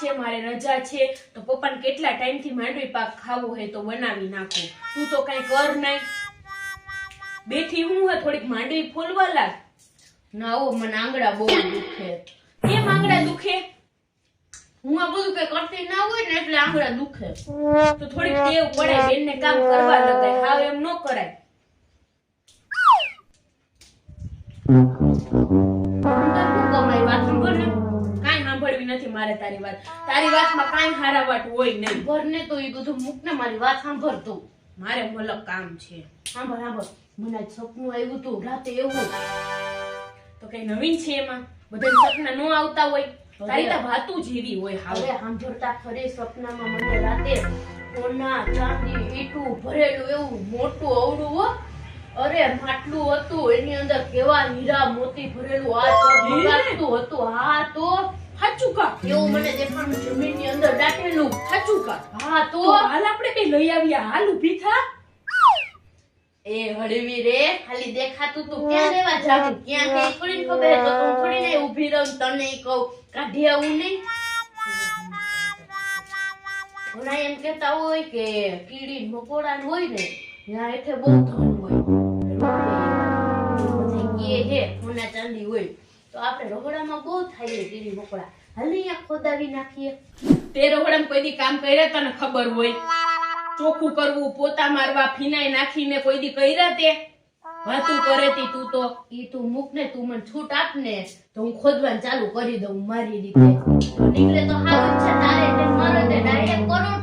છે, મારે રજા છે, તો પપ્પાને કેટલા ટાઈમથી માંડવી પાક ખાવો હોય તો બનાવી નાખો. તું તો કઈ કર નહીં. બેઠી હું હે, થોડીક માંડવી ફોલવા લાગ. ના ઓ મને આંગળા બહુ દુખે. કેમ આંગળા દુખે? હું આ બધું કઈ કરતી ના હોય ને, એટલે આંગળા દુખે. તો થોડીક ટેવ પડે બેનને કામ કરવા લગાય. હાવ એમ ન કરાય. નથી મારે તારી વાત. તારી વાતમાં કાંઈ હારા વાત હોય નહીં. ઘરને તો એ બધું મૂક ને મારી વાત સાંભળ તું. મારે મલક કામ છે. સાંભળ સાંભળ. મને સપનું આવ્યું તું રાતે એવું. તો કઈ નવીન છે એમાં? બધા સપના ન આવતા હોય? તારી તો વાતું જેવી હોય હવે. સાંભળતા ફરે સપનામાં મને રાતે સોના ચાંદી ઈટું ભરેલું એવું મોટું અવડું હો. અરે માટલું હતું એની અંદર કેવા હીરા મોતી ભરેલું આ હતું હા તો સાચું કા એવું મને દેખાણું જમીનની અંદર દાટેલું સાચું કા હા તો? હાલ આપણે બે લઈ આવ્યા. હાલ ઊભી થા. એ હળવી રે. ખાલી દેખાતું તું. ક્યાં રેવા જાવું ક્યાં કઈ થોડી ખબર તો તું થોડી ને ઊભી રહું તને કહું. કાઢી આવું નહીં. ઘણા એમ કહેતા હોય કે કીડી મકોડા હોય ને ત્યાં હેઠે બહુ ધન હોય. કે હે સોના ચાંદી હોય. તો આપણે રગડામાં બહુ થાય કીડી મકોડા. હાલ ને અહીંયા ખોદાવી નાખીએ. તે રોકડામાં કોઈ દી કામ કર્યા તને ખબર હોય. ચોખ્ખું કરવું પોતા મારવા ફિનાઈ નાખીને કોઈ દી કર્યા તે? વાતું કરે તી તું તો. ઈ તું મૂક ને તું મને છૂટ આપ ને તો હું ખોદવાનું ચાલુ કરી દઉં મારી રીતે. નીકળે તો હાલ છે તારે મારો ને ડાયરેક્ટ કરોડપતિ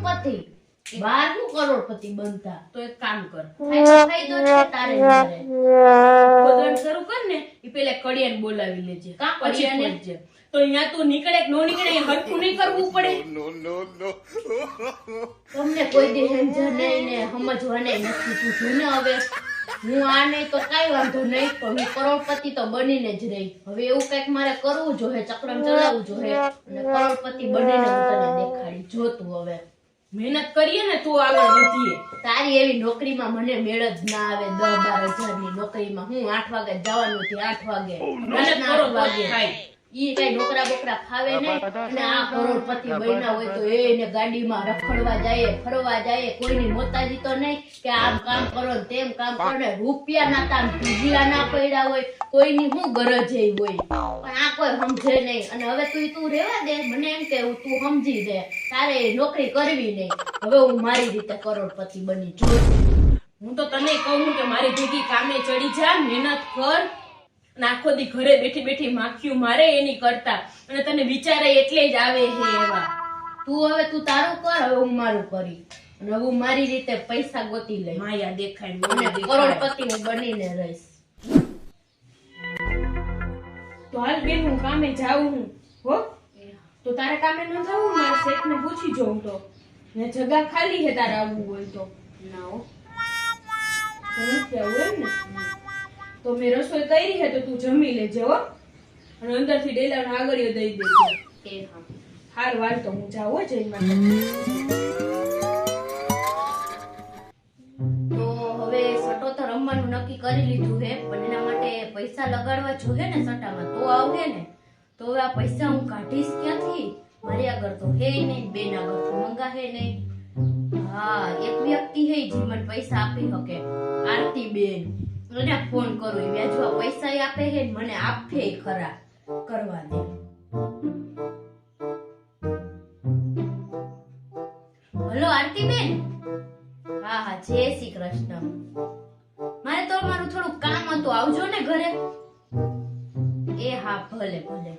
બારનું કરોડપતિ બનતા. તો એક કામ કર. ફાયદો ફાયદો છે તારે ને શરૂ કર ને એ પેલા કડિયાને બોલાવી લેજે. કા પછી કડિયાને? ખોદજે. તો અહીંયા તું નીકળે કે નો નીકળે એ હરખું નહીં કરવું પડે. તમને કોઈ દી સમજણ નહીં ને સમજવાને નથી પૂછ્યું ને હવે. હું આ નહીં તો કઈ વાંધો નહીં પણ હું કરોડપતિ તો બનીને જ રહી. હવે એવું કંઈક મારે કરવું જોઈએ ચક્રમ ચલાવવું જોઈએ અને કરોડપતિ બનીને હું તને દેખાડી. જોતું હવે. મહેનત કરીએ ને તો આગળ વધીએ તારી એવી નોકરીમાં મને મેળ જ ના આવે દસ બાર હજારની નોકરીમાં હું આઠ વાગે જવાનું છે આઠ વાગે. મહેનત રાતના કરો વાગે. થાય ઈ કઈ નોકરા બોકરા ફાવે ને અને આ કરોડપતિ બન્યા હોય તો એને ગાડીમાં રખડવા જાય ફરવા જાય. કોઈની મોતાજી તો નહીં કે આમ કામ કરો ને તેમ કામ કરો. ને રૂપિયા ના તામ ભીજિયા ના પડ્યા હોય કોઈની શું ગરજ હોય. પણ આ કોઈ સમજે નહીં. અને હવે તું તું રહેવા દે. મને એમ કે તું સમજી દે તારે નોકરી કરવી નહીં. હવે હું મારી રીતે કરોડપતિ બની જોઉં હું તો તને કહું કે મારી ભેગી કામે ચડી જા મહેનત કર. અને આખો દી ઘરે બેઠી બેઠી માખ્યું મારે એની કરતા. અને તને વિચારે એટલે જ આવે છે એવા. તું હવે તું તારું કર હવે હું મારું કરી. અને હું મારી રીતે પૈસા ગોતી લઈ માયા દેખાય મને કરોડપતિ હું બનીને રહીશ. તો હાલ બેન હું કામે જાઉં હું હો? તો તારે કામે ન જવું મારે શેઠને પૂછી જોઉં તો. ને જગા ખાલી છે તારે આવવું હોય તો. ના હો. નથી એમ ને તો મેં રસોઈ કરી છે તો તું જમી લેજે હો. અને અંદરથી ડેલાનો આગળિયો દઈ દેજે. એ હા. હાર વાર તો હું જાઉં જઈ તો હવે સટો તો રમવાનું નક્કી કરી લીધું હે પણ એના માટે પૈસા લગાડવા જોઈએ ને સટામાં. તો આવશે ને. તો હવે આ પૈસા હું કાઢીશ ક્યાંથી? મારી આગળ તો હે નહીં બેન આગળ તો મંગા હે નહીં. હા એક વ્યક્તિ હે જે મને પૈસા આપી શકે. આરતી બેન. એને ફોન કરું વ્યાજવા પૈસા આપે છે મને આપે ખરા કરવા દે હલો આરતી બેન હા હા જય શ્રી કૃષ્ણ. મારે તો મારું થોડું કામ હતું આવજો ને ઘરે. એ હા ભલે ભલે.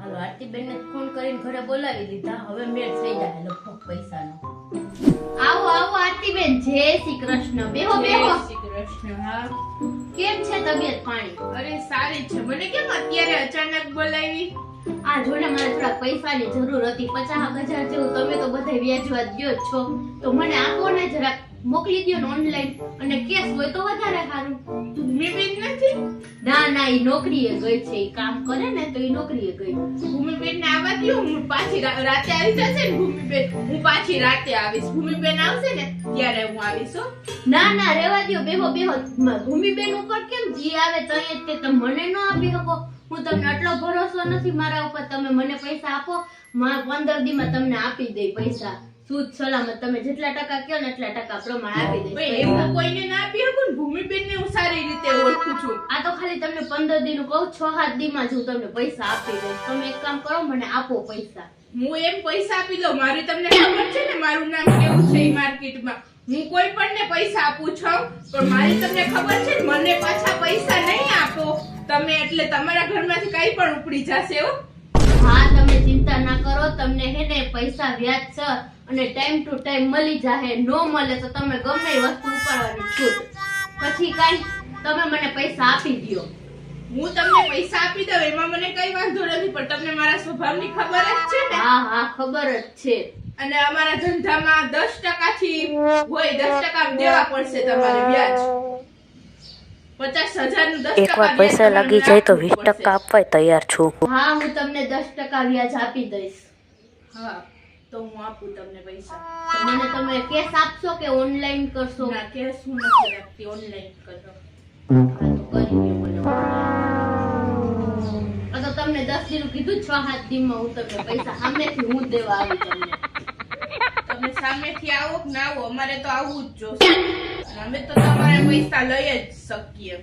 હાલો આરતીબેન ને ફોન કરીને ઘરે બોલાવી દીધા. હવે મેળ થઈ જાય લગભગ પૈસાનો. આવો આવો આરતીબેન જય શ્રી કૃષ્ણ. બેહો બેહો. શ્રી કૃષ્ણ હા? કેમ છે તબિયત પાણી? અરે સારી છે. મને કેમ અત્યારે અચાનક બોલાવી? આ જોડે મારે થોડા પૈસાની જરૂર હતી. પચાસ હજાર જેવું તમે તો બધા વ્યાજવા જ છો. તો મને આપો ને જરાક મોકલી દો ને ઓનલાઈન અને કેશ હોય તો વધારે સારું. મેં નથી? ના ના એ નોકરીએ ગઈ છે એ કામ કરે ને તો એ નોકરીએ ગઈ. ભૂમિબેન ને આવવા દો હું પાછી રાતે આવી જશે ને ભૂમિબેન. હું પાછી રાતે આવીશ. ભૂમિબેન આવશે ને ત્યારે હું આવીશ હો. ના ના રેવા દો બેહો બેહો. ભૂમિબેન ઉપર કેમ જી આવે તો તે તમે મને ન આપી શકો. હું તમને આટલો ભરોસો નથી મારા ઉપર. તમે મને પૈસા આપો. પંદર દીમાં તમને આપી દઈ પૈસા. સૂદ સલામત તમે જેટલા ટકા કયો ને એટલા ટકા પ્રમાણ આપી દઈશ. ભાઈ પૈસા. એવું કોઈને ના આપી શકું ને ભૂમિબેન ને હું સારી રીતે ઓળખું છું. આ તો ખાલી તમને પંદર દી નું કહું છ સાત દી માં જ હું તમને પૈસા આપી દઈશ. તમે એક કામ કરો મને આપો પૈસા. હું એમ પૈસા આપી દઉં મારી તમને ખબર છે ને મારું નામ કેવું છે ઈ માર્કેટમાં. હું કોઈ પણ ને પૈસા આપું છું પણ મારી તમને ખબર છે મને પાછા પૈસા નહીં આપો. તમે એટલે તમારા ઘરમાંથી કઈ પણ ઉપડી જશે હો. હા તમે ચિંતા ના કરો તમને હે ને પૈસા વ્યાજ છે. અને ટાઈમ ટુ ટાઈમ મળી જાહે નો મળે તો તમે ગમે વસ્તુ ઉપાડવાની છૂટ. પછી કાઈ તમે મને પૈસા આપી દ્યો. હું તમને પૈસા આપી દઉં એમાં મને કઈ વાંધો નથી પણ તમને મારા સ્વભાવની ખબર જ છે ને? હા હા ખબર જ છે. અને અમારા ધંધામાં દસ ટકાથી હોય દસ ટકા દેવા પડશે તમારે વ્યાજ. પચાસ હજારનું દસ ટકા પૈસા લાગી જાય તો વીસ ટકા તૈયાર છું. હા હું તમને દસ ટકા વ્યાજ આપી દઈશ. હા. તો હું આપું તમને પૈસા. તો મને તમે કેશ આપશો કે ઓનલાઈન કરશો? ના કેશ હું નથી રાખતી ઓનલાઈન કરો. હા, તો કરી દ્યો મને. આ તો તમને દસ દિન કીધું છ સાત દિનમાં હું તમને પૈસા સામેથી હું દેવા આવી તમને. તમે સામેથી આવો કે ના આવો? અમારે તો આવવું જ જોશે. અમે તો તમારા પૈસા લઈ જ શકીએ.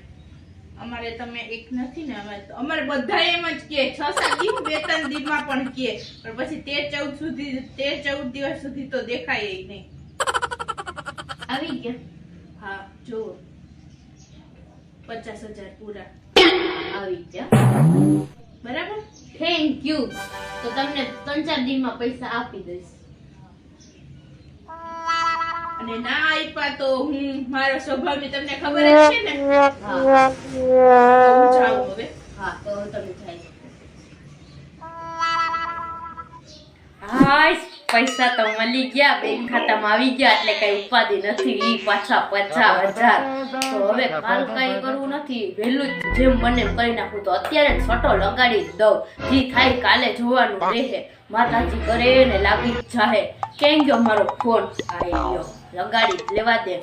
અમારે તમે એક નથી ને અમારે બધા એમ જ કે છ સાત દિવસ બે ત્રણ દિવસમાં પણ કે. પણ પછી તેર ચૌદ સુધી તેર ચૌદ દિવસ સુધી તો દેખાય નહીં. આવી ગયા. હા જુઓ. પચાસ હજાર પૂરા. આવી ગયા. બરાબર? થેન્ક યુ તો તમને ત્રણ ચાર દિવસમાં પૈસા આપી દઈશ. અને ના આપ્યા તો હું મારો સ્વભાવની તમને ખબર જ છે ને? હા જાઉં હવે. હા તો તમે જાય હાય પૈસા તો મળી ગયા, બેંક ખાતામાં આવી ગયા, એટલે કઈ ઉપાધિ નથી. ઈ પાછા પચાસ હજાર. તો હવે કાલ કઈ કરવું નથી. વહેલું જેમ બને કરી નાખું. તો અત્યારે જ લગાડી દઉં. જી થાય, કાલે જોવાનું રહે. માતાજી કરે ને લાગી જાહે. કેમ ગયો મારો ફોન? આવી ગયો લગાડી લેવા દે.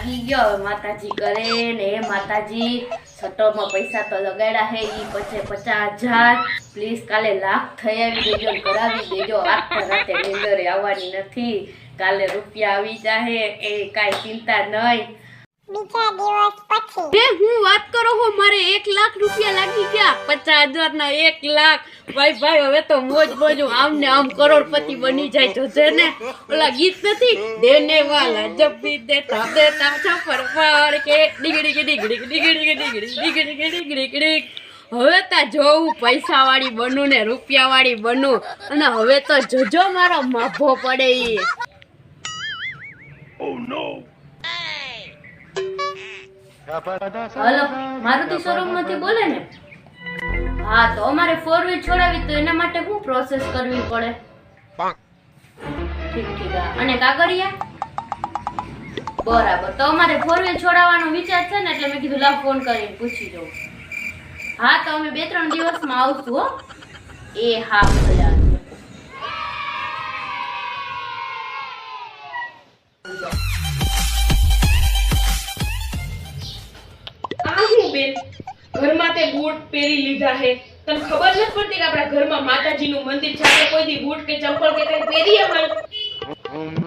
લાગી ગયો. માતાજી કરે ને એ માતાજી સટોમાં પૈસા તો લગાડ્યા હે એ પછી પચાસ હજાર. પ્લીઝ કાલે લાખ થઈ આવી દેજો કરાવી દેજો. આખા રાતે નીંદરે આવવાની નથી. કાલે રૂપિયા આવી જાહે, એ કાંઈ ચિંતા નહીં બીજા દિવસ પછી એ હું વાત કરો હો મારે એક લાખ રૂપિયા લાગી ગયા પચાસ હજાર ના એક લાખ ભાઈ ભાઈ હવે તો મોજ મોજ આમ ને આમ કરોડપતિ બની જાય ને ઓલા ગીત નથી દેને વાલા જબ ભી દેતા દેતા છપર પર કે ડીગડી કે ડીગડી ડીગડી કે ડીગડી ડીગડી કે ડીગડી કે હવે તા જોવું પૈસા વાળી બનું ને રૂપિયા વાળી બનું અને હવે તો જોજો મારો માભો પડે ઈ હલો મારુતિ શોરૂમમાંથી બોલે ને? હા તો અમારે ફોર વ્હીલ છોડાવી તો એના માટે શું પ્રોસેસ કરવી પડે? ઠીક ઠીક અને કાગળિયા? બરાબર. તો અમારે ફોર વ્હીલ છોડાવવાનો વિચાર છે ને એટલે મેં કીધું લાવ ફોન કરીને પૂછી દઉં હા તો અમે બે ત્રણ દિવસમાં આવશું હો. એ હા ભલે ઘરમાં તે બૂટ પહેરી લીધા હે તને ખબર નથી પડતી કે આપણા ઘરમાં માતાજીનું મંદિર છે આપણે કોઈ દી બૂટ કે ચંપલ કે કઈ પહેરીએ પણ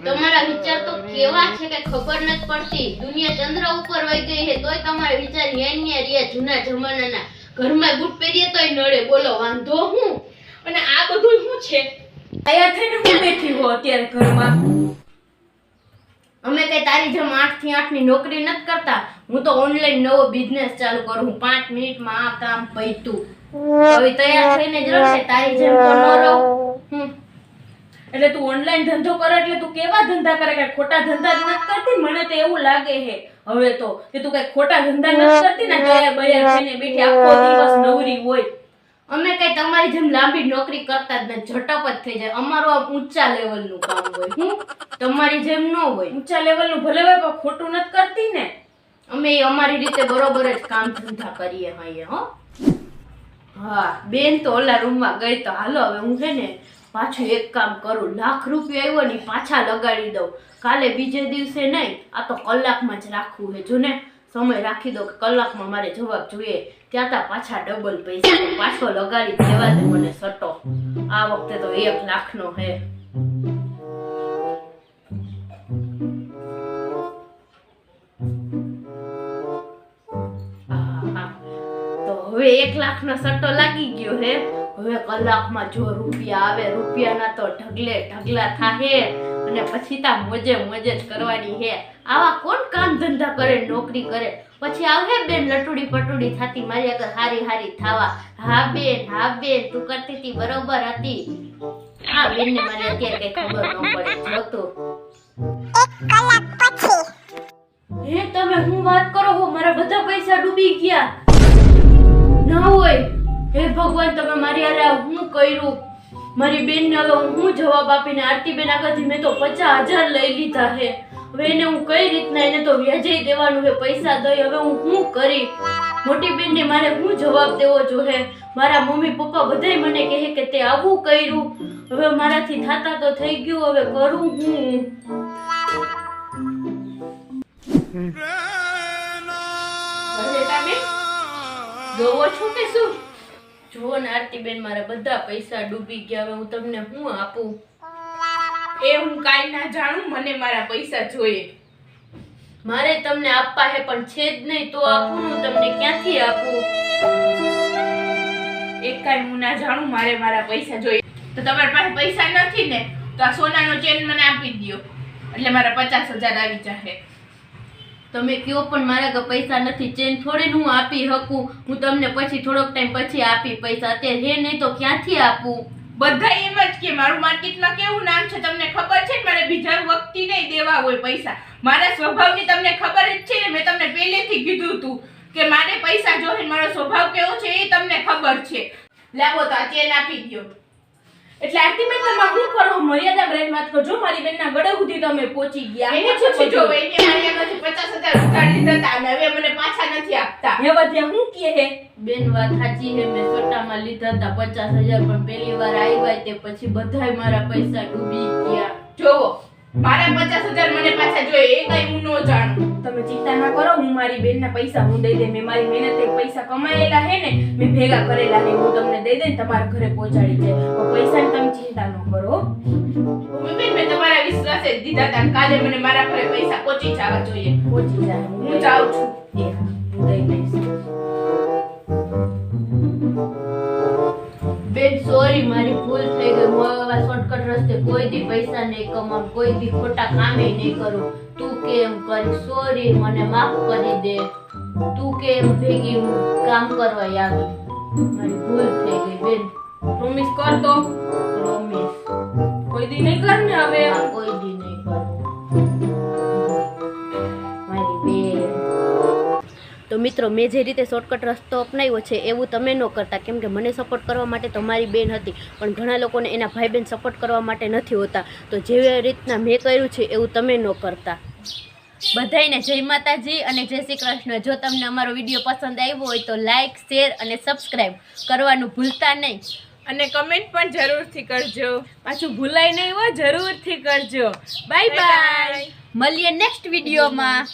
તમારા વિચાર તો કેવા છે કે ખબર નથી પડતી. દુનિયા ચંદ્ર ઉપર વહી ગઈ છે તોય તમારા વિચાર ન્યાય રહ્યા જૂના જમાનાના. ઘરમાં બૂટ પહેરીએ તોય નડે. બોલો વાંધો હું? અને આ બધું શું છે? તૈયાર થઈને હું બેઠી હો અત્યારે ઘરમાં. અમે કઈ તારી જેમ આઠથી આઠની નોકરી નથી કરતા. હું તો ઓનલાઈન નવો બિઝનેસ ચાલુ કરું. હું પાંચ મિનિટમાં આ કામ પૈતું. હવે તૈયાર થઈને જ રહેશે. તારી જેમ તો ન રહું. એટલે તું ઓનલાઈન ધંધો કરે એટલે તું કેવા ધંધા કરે? કઈ ખોટા ધંધા નથી કરતી? મને તો એવું લાગે છે. હવે તો કે તું કઈ ખોટા ધંધા નથી કરતી ને તૈયાર બૈયાર બેઠી આખો દિવસ નવરી હોય. અમે કઈ તમારી જેમ લાંબી નોકરી કરતા જ નથી ઝટપ જ થઈ જાય. અમારું આ ઊંચા લેવલનું કામ હોય. હું? તમારી જેમ ન હોય. ઊંચા લેવલનું ભલે હોય પણ ખોટું નથી કરતી ને. અમે અમારી રીતે બરોબર જ કામ ધંધા કરીએ હઈએ હો. હા બેન તો ઓલા રૂમમાં ગઈ તો હાલો હવે હું છે ને પાછું એક કામ કરું. લાખ રૂપિયા આવ્યો ને પાછા લગાડી દઉં. કાલે બીજે દિવસે નહીં આ તો કલાકમાં જ રાખવું છે જો ને સમય રાખી દો કે કલાકમાં મારે જવાબ જોઈએ. ત્યાં તા પાછા ડબલ પૈસા પાછો લગાડી દેવા દે મને સટો. આ વખતે તો એક લાખનો હે. આહા. તો હવે એક લાખનો સટ્ટો લાગી ગયો હે. હવે કલાકમાં જો રૂપિયા આવે, રૂપિયાના તો ઢગલે ઢગલા થાહે. અને પછી તા મોજે મોજે જ કરવાની હે. આવા કોણ કામ ધંધા કરે, નોકરી કરે? પછી આવે બેન લટુડી પટુડી થતી. મારી આગળ હારી હારી થાવા. હા બેન હા બેન તું કરતી હતી બરોબર હતી. હા બેન ને મને અત્યારે કઈ ખબર ન પડે જોતું. હે તમે હું વાત કરો હો? મારા બધા પૈસા ડૂબી ગયા. ના હોય. હે ભગવાન તમે મારી હારે હું કર્યું? મારી બેનને હવે હું જવાબ આપીને આરતી બેન આગળથી મેં તો પચાસ હજાર લઈ લીધા હે. હવે એને હું કઈ રીતના એને તો વ્યાજે દેવાનું છે પૈસા દઈ હવે હું શું કરી? મોટી બેનને મારે શું જવાબ દેવો જોઈએ મારા મમ્મી પપ્પા બધાય મને કહે કે તે આવું કર્યું. હવે મારાથી થાતા તો થઈ ગયું હવે કરું હું? જોવો છો કે શું? જુઓ ને આરતીબેન મારા બધા પૈસા ડૂબી ગયા હવે હું તમને શું આપું? એ હું કાંઈ ના જાણું મને મારા પૈસા જોઈએ. મારે તમને આપવા હે પણ છે જ નહીં તો આપું હું તમને ક્યાંથી આપું? એક કાંઈ હું ના જાણું મારે મારા પૈસા જોઈએ. તો તમારી પાસે પૈસા નથી ને તો આ સોનાનો ચેન મને આપી દ્યો. એટલે મારા પચાસ હજાર આવી જશે તમે કયો પણ મારા પૈસા નથી ચેન થોડી હું આપી શકું? હું તમને પછી થોડોક ટાઈમ પછી આપી પૈસા અત્યારે હે નહીં તો ક્યાંથી આપું? બધા એમ જ કે મારું માર્કેટમાં કેવું નામ છે તમને ખબર છે? મારે બીજા વખતે નહીં દેવા હોય પૈસા. મારા સ્વભાવની તમને ખબર જ છે? મેં તમને પહેલેથી કીધું હતું કે મારે પૈસા જોઈએ મારો સ્વભાવ કેવો છે એ તમને ખબર છે. લાવો તો આજે નાખી દ્યો. એટલે આરતી બેન તમે શું કરો? મર્યાદા બ્રેડ વાત કરજો મારી બેન ના ગળે સુધી તમે પહોંચી ગયા એને પૂછી જો એને મારી 50000 ઉતારી હતા અને હવે મને પાછા નથી આપતા. હે વધ્યા હું કે હે બેન વાત સાચી હે મેં સોટામાં લીધા હતા 50000 પણ પહેલી વાર આવ્યા તે પછી બધાય મારા પૈસા ડૂબી ગયા. જોવો મારા તમે ચિંતા ના કરો હું મારી બેનના પૈસા હું દઈ દે મેં મારી મહેનતે પૈસા કમાયેલા હે ને મેં ભેગા કરેલા હે હું તમને દઈ દે તમારા ઘરે પહોંચાડી દે પૈસાની તમે ચિંતા ન કરો. મમ્મી મેં તમારા વિશ્વાસે દીધા હતા કાલે મને મારા ઘરે પૈસા પહોંચી જવા જોઈએ. પહોંચી જાય હું જાઉં છું. એ હું દઈ દઈશ. બેન સોરી મારી ભૂલ થઈ ગઈ. હું આવા શોર્ટકટ રસ્તે કોઈ દી પૈસા નહીં કમાવું કોઈ દી ખોટા કામે નહીં કરું. તું કેમ કરી? સોરી મને માફ કરી દે. તું કેમ ભેગી હું કામ કરવા આવી? મારી ભૂલ થઈ ગઈ. બેન પ્રોમિસ કર તો. પ્રોમિસ કોઈ દી નહીં કર ને હવે કોઈ દી તો મિત્રો મેં જે રીતે શોર્ટકટ રસ્તો અપનાવ્યો છે એવું તમે ન કરતા. કેમ કે મને સપોર્ટ કરવા માટે તો મારી બેન હતી પણ ઘણા લોકોને એના ભાઈ બહેન સપોર્ટ કરવા માટે નથી હોતા. તો જે રીતના મેં કર્યું છે એવું તમે ન કરતા. બધાયને જય માતાજી અને જય શ્રી કૃષ્ણ. જો તમને અમારો વીડિયો પસંદ આવ્યો હોય તો લાઇક શેર અને સબસ્ક્રાઈબ કરવાનું ભૂલતા નહીં. અને કમેન્ટ પણ જરૂરથી કરજો. પાછું ભૂલાય નહીં હો જરૂરથી કરજો. બાય બાય મળીએ નેક્સ્ટ વિડીયોમાં.